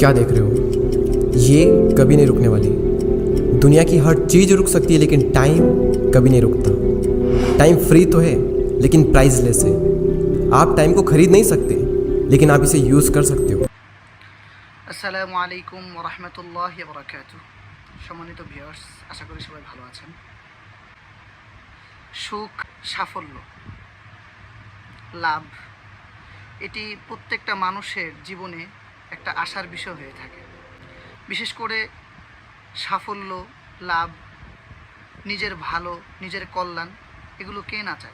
क्या देख रहे हो ये कभी नहीं रुकने वाली दुनिया की हर चीज़ रुक सकती है लेकिन टाइम कभी नहीं रुकता टाइम फ्री तो है लेकिन प्राइसलेस है आप टाइम को खरीद नहीं सकते लेकिन आप इसे यूज़ कर सकते हो আসসালামু আলাইকুম রহমতুল্লাহ বরাকাত সম্মানিত ভিউয়ার্স আশা করি সবাই ভালো আছেন সুখ সাফল্য লাভ এটি প্রত্যেকটা মানুষের জীবনে একটা আশার বিষয় হয়ে থাকে। বিশেষ করে সাফল্য, লাভ, নিজের ভালো, নিজের কল্যাণ, এগুলো কে না চায়?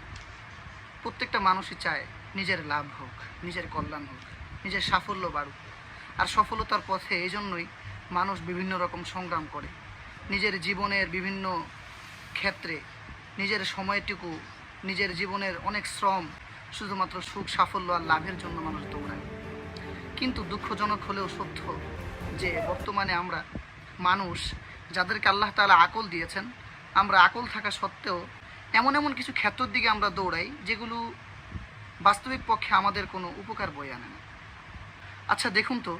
প্রত্যেকটা মানুষই চায় নিজের লাভ হোক, নিজের কল্যাণ হোক, নিজের সাফল্য বাড়ুক। আর সফলতার পথে এই জন্যই মানুষ বিভিন্ন রকম সংগ্রাম করে। নিজের জীবনের বিভিন্ন ক্ষেত্রে, নিজের সময়টুকু, নিজের জীবনের অনেক শ্রম, শুধুমাত্র সুখ, সাফল্য আর লাভের জন্য মানুষ দৌড়ায়। কিন্তু দুঃখজনক হলেও সত্য যে বর্তমানে আমরা মানুষ যাদেরকে আল্লাহ তালা আকল দিয়েছেন, আমরা আকল থাকা সত্ত্বেও এমন এমন কিছু ক্ষেত্রের দিকে আমরা দৌড়াই যেগুলো বাস্তবিক পক্ষে আমাদের কোনো উপকার বয়ে আনে না। আচ্ছা দেখুন তো।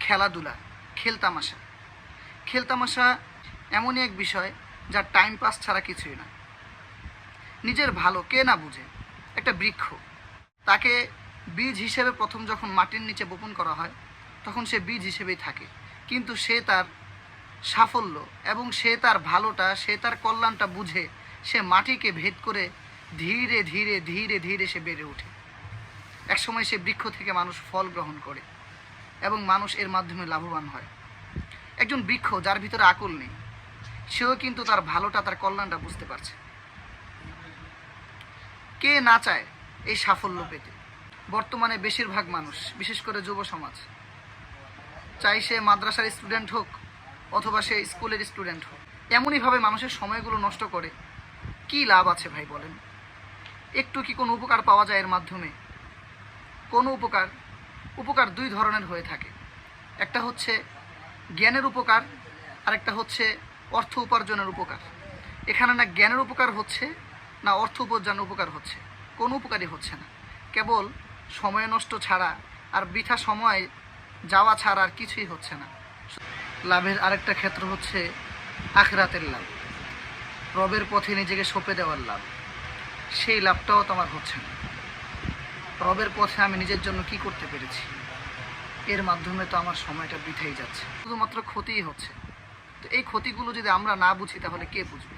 খেলাধুলা, খেলতামাশা। খেলতামাশা এমনই এক বিষয় যার টাইম পাস ছাড়া কিছুই না। নিজের ভালো কে না বুঝে, একটা বৃক্ষ, তাকে বীজ হিসেবে প্রথম যখন মাটির নিচে বপন করা হয়, তখন সে বীজ হিসেবেই থাকে। কিন্তু সে তার সাফল্য এবং সে তার ভালোটা, সে তার কল্যাণটা বুঝে, সে মাটিকে ভেদ করে ধীরে ধীরে ধীরে ধীরে সে বেড়ে ওঠে। একসময় সে বৃক্ষ থেকে মানুষ ফল গ্রহণ করে এবং মানুষ এর মাধ্যমে লাভবান হয়। একজন বৃক্ষ যার ভিতরে আকল নেই, সেও কিন্তু তার ভালোটা, তার কল্যাণটা বুঝতে পারছে। কে না চায় এই সাফল্য পেতে? বর্তমানে বেশিরভাগ মানুষ, বিশেষ করে যুব সমাজ। চাই সে মাদ্রাসার স্টুডেন্ট হোক অথবা সে স্কুলের স্টুডেন্ট হোক। এমনইভাবে মানুষের সময়গুলো নষ্ট করে কি লাভ আছে ভাই বলেন? একটু কি কোনো উপকার পাওয়া যায় এর মাধ্যমে? কোনো উপকার উপকার দুই ধরনের হয়ে থাকে। একটা হচ্ছে জ্ঞানের উপকার আর একটা হচ্ছে অর্থ উপার্জনের উপকার। এখানে না জ্ঞানের উপকার হচ্ছে, না অর্থ উপার্জনের উপকার হচ্ছে। কোনো উপকারই হচ্ছে না। কেবল সময় নষ্ট ছাড়া আর বৃথা সময় যাওয়া ছাড়া আর কিছুই হচ্ছে না। লাভের আরেকটা ক্ষেত্র হচ্ছে আখরাতের লাভ। রবের পথে নিজেকে সঁপে দেওয়ার লাভ। সেই লাভটাও তো আমার হচ্ছে না। রবের পথে আমি নিজের জন্য কি করতে পেরেছি? এর মাধ্যমে তো আমার সময়টা বৃথাই যাচ্ছে। শুধুমাত্র ক্ষতিই হচ্ছে। তো এই ক্ষতিগুলো যদি আমরা না বুঝি, তাহলে কে বুঝবে?